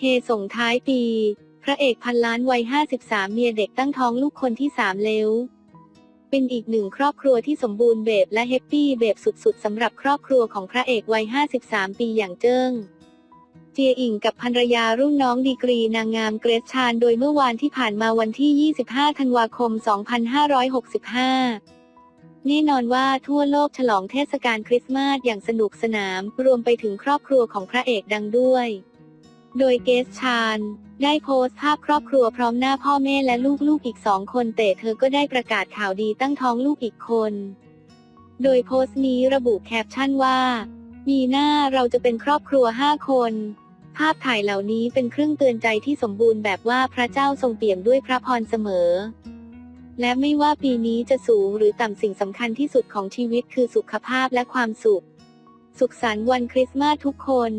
เฮส่งท้ายปี พระเอกพันล้านวัย 53 เมียเด็กตั้งท้องลูกคนที่สามเล้วเป็นอีกหนึ่งครอบครัวที่สมบูรณ์แบบและแฮปปี้แบบสุดๆสำหรับครอบครัวของพระเอกวัย 53 ปีอย่างเจิ้ง เจียอิงกับภรรยารุ่นน้องดีกรีนางงามเกรซชานโดยเมื่อวานที่ผ่านมาวันที่ 25 ธันวาคม 2565แน่นอนว่าทั่วโลกฉลองเทศกาลคริสต์มาสอย่างสนุกสนานรวมไปถึงครอบครัวของพระเอกดังด้วย โดยเกสชานได้โพสต์ภาพครอบครัวพร้อมหน้าพ่อแม่และลูกๆอีกสองคนแต่เธอก็ได้ประกาศข่าวดีตั้งท้องลูกอีกคน โดยโพสต์นี้ระบุแคปชั่นว่าปีหน้าเราจะเป็นครอบครัวห้าคน ภาพถ่ายเหล่านี้เป็นเครื่องเตือนใจที่สมบูรณ์แบบว่าพระเจ้าทรงเปี่ยมด้วยพระพรเสมอ และไม่ว่าปีนี้จะสูงหรือต่ำสิ่งสำคัญที่สุดของชีวิตคือสุขภาพและความสุข สุขสันต์วันคริสต์มาสทุกคน